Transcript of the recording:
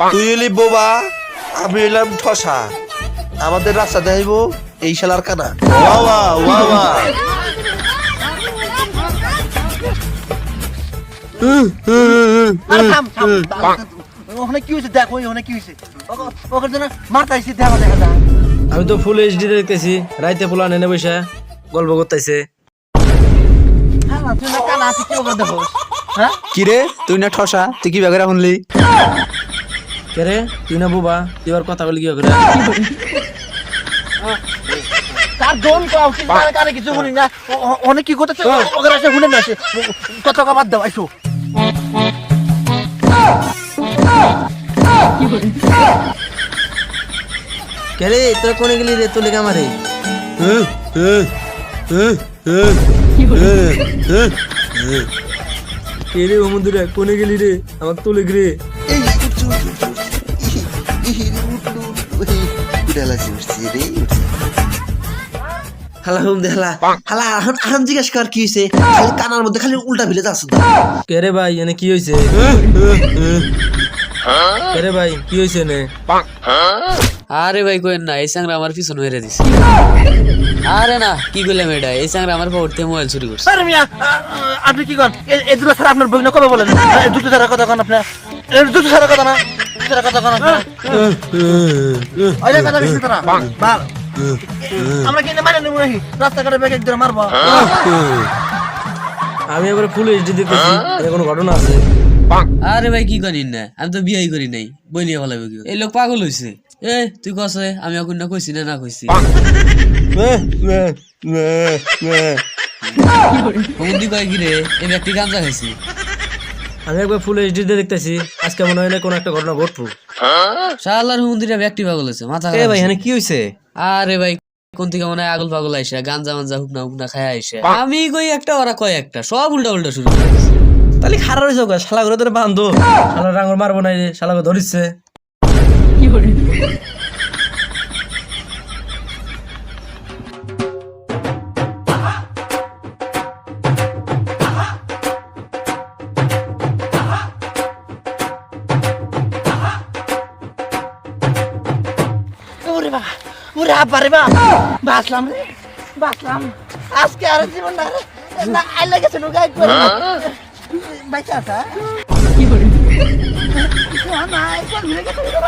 তুই এলি বোবা আমি এলাম ঠসা। আমাদের রাস্তা দেখাইবো এই শালার কানা। থাম থাম। ওখানে কি হয়েছে? দেখো ওখানে কি হয়েছে? ওকে- ওকে মারতাইছি দেখা আমি তো ফুল এইচডি দেখতেছি। রাইতে পোলা নেনে বসে গল্প করতেছে। হ্যাঁ তুই না কি হ্যাঁ? কিরে? তুই না ঠসা? তুই কি ব্যাগরা শুনলি কে রে? তুই না বুবা? তুই আর কথা বলি কি করে? তার করা কারে কারে কিছু শুনি না। অনেক কি করতেছে? ওকে এসে শুনে না দাও তোরা কোনে গেলি রে? তোলে কামারে কে রে কোনে গেলি রে? আমার তোলে রে। এই উঠল, উঠল, এই, উঠে লাগছে, উঠছে রে, হালা হুম দে হালা হালা এখন এখন জিজ্ঞেস কর কি হয়েছে খালি কানার মধ্যে খালি উল্টা ফিরে যাচ্ছে কে রে ভাই এনে কি হইছে? কে রে ভাই কি হইছে নে আরে ভাই কোয়েন না এই সাংরা আমার পিছন মেরে দিছে। আরে না কি করলাম এটা? এই সাংরা আমার পড়তে মোবাইল চুরি করছে। আরে মিয়া আপনি কি করেন এই দুটো ছাড়া আপনার বই না কবে বলেন? এই দুটো ছাড়া কথা কন আপনার এই দুটো ছাড়া কথা না। দুটো ছাড়া কথা কন বেশি ভালো আমরা কি মানে নেব নাকি রাস্তাঘাটে ব্যাগ এক ধরে মারবো। আমি এবারে ফুল এইচডি দেখতেছি এর কোনো ঘটনা আছে? আরে ভাই কি করিন না? আমি তো বিয়াই করি নাই বই নিয়ে ভালো কি এই লোক পাগল হইছে। এ তুই কসে আমি এখন না কইছি না না কইছি? বন্দি কয় কি রে এই ব্যক্তি গাঞ্জা খাইছি। আমি একবার ফুল এইচডি দেখতেছি। আজকে মনে হয় না কোনো একটা ঘটনা ঘটবো। শালার মন্দিরে ব্যক্তি পাগল হইছে মাথা এ ভাই এখানে কি হইছে? আরে ভাই কোন থেকে মনে হয় আগল পাগল আইসা গাঞ্জা মাঞ্জা হুকনা হুকনা খায় আইসা। আমি কই একটা ওরা কয় একটা সব উল্টা উল্টা শুরু করে দিছে। তাহলে খারাপ হয়েছে ওকে শালা করে তোর বান্ধব। শালা রাঙর মারবো না রে শালাকে ধরিচ্ছে ওরে বাবা ওরে আব্বা রে বাবা। বাঁচলাম রে বাঁচলাম। আজকে আর জীবন না রে না আই লাগেছে নো গাই করে বাইচা আছে কি করে? না কোন ভিড়ে গেছে রে